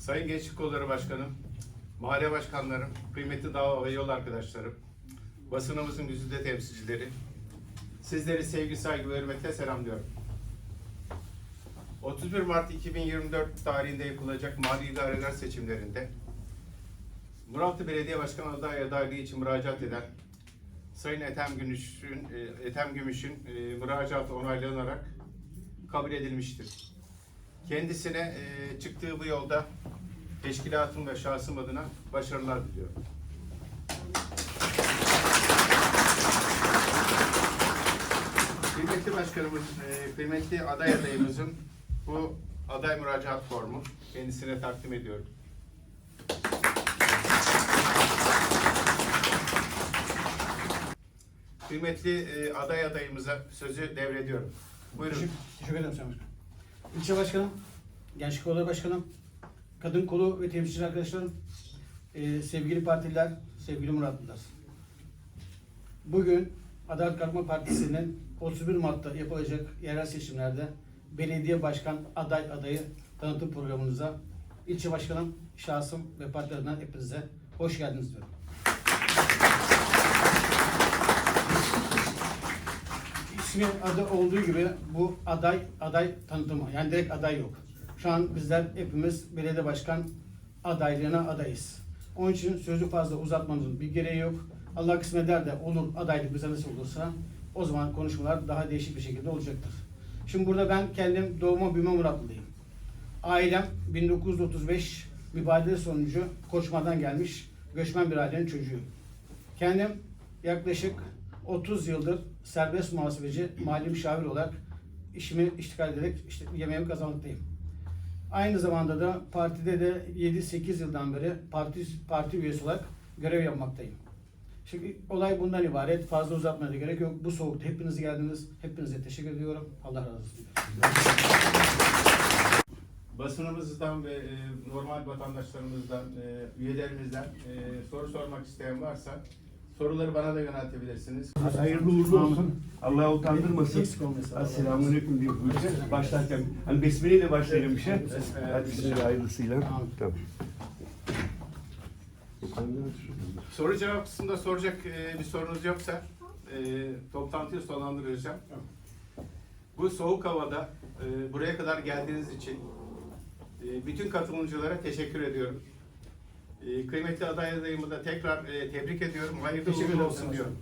Sayın Gençlik Kolları Başkanım, mahalle başkanlarım, kıymetli dava ve yol arkadaşlarım, basınımızın güzide temsilcileri, sizleri sevgi, saygı ve hürmetle selamlıyorum. 31 Mart 2024 tarihinde yapılacak mali idareler seçimlerinde Muraltı Belediye Başkanı aday adaylığı için müracaat eden Sayın Ethem Gümüş'ün e, Ethem Gümüş'ün e, müracaatı onaylanarak kabul edilmiştir. Kendisine e, çıktığı bu yolda teşkilatım ve şahsım adına başarılar diliyorum. Kıymetli başkanımız, e, kıymetli aday adayımızın bu aday müracaat formu kendisine takdim ediyorum. Kıymetli e, aday adayımıza sözü devrediyorum. Buyurun. Teşekkür, ederim Sayın Başkanım. İlçe Başkanım, Gençlik Kolları Başkanım, Kadın Kolu ve temsilciler arkadaşlarım, e, sevgili partililer, sevgili Muratlılar. Bugün Adalet Kalkınma Partisi'nin 31 Mart'ta yapılacak yerel seçimlerde belediye başkan aday adayı tanıtım programınıza ilçe başkanım, şahsım ve parti hepinize hoş geldiniz diyorum. İsmi adı olduğu gibi bu aday aday tanıtımı. Yani direkt aday yok. Şu an bizler hepimiz belediye başkan adaylığına adayız. Onun için sözü fazla uzatmanın bir gereği yok. Allah kısmet eder de olur adaylık bize nasıl olursa o zaman konuşmalar daha değişik bir şekilde olacaktır. Şimdi burada ben kendim doğma büyüme Muratlıyım. Ailem 1935 mübadele sonucu Koçma'dan gelmiş göçmen bir ailenin çocuğuyum. Kendim yaklaşık 30 yıldır serbest muhasebeci, mali müşavir olarak işimi iştikal ederek işte yemeğimi kazanmaktayım. Aynı zamanda da partide de 7-8 yıldan beri parti parti üyesi olarak görev yapmaktayım. Şimdi olay bundan ibaret. Fazla uzatmaya da gerek yok. Bu soğukta hepiniz geldiniz. Hepinize teşekkür ediyorum. Allah razı olsun. Basınımızdan ve e, normal vatandaşlarımızdan, e, üyelerimizden e, soru sormak isteyen varsa soruları bana da yöneltebilirsiniz. Hayırlı uğurlu olsun. Allah utandırmasın. Esselamu Aleyküm diye buyuracağız. Başlarken hani besmele ile başlayalım bir şey. Hadi size hayırlısıyla. Tamam. Tamam. Soru cevap kısmında soracak e, bir sorunuz yoksa e, toplantıyı sonlandıracağım. Bu soğuk havada e, buraya kadar geldiğiniz için e, bütün katılımcılara teşekkür ediyorum. E, kıymetli aday adayımı da tekrar e, tebrik ediyorum. Hayırlı uğurlu olsun diyorum.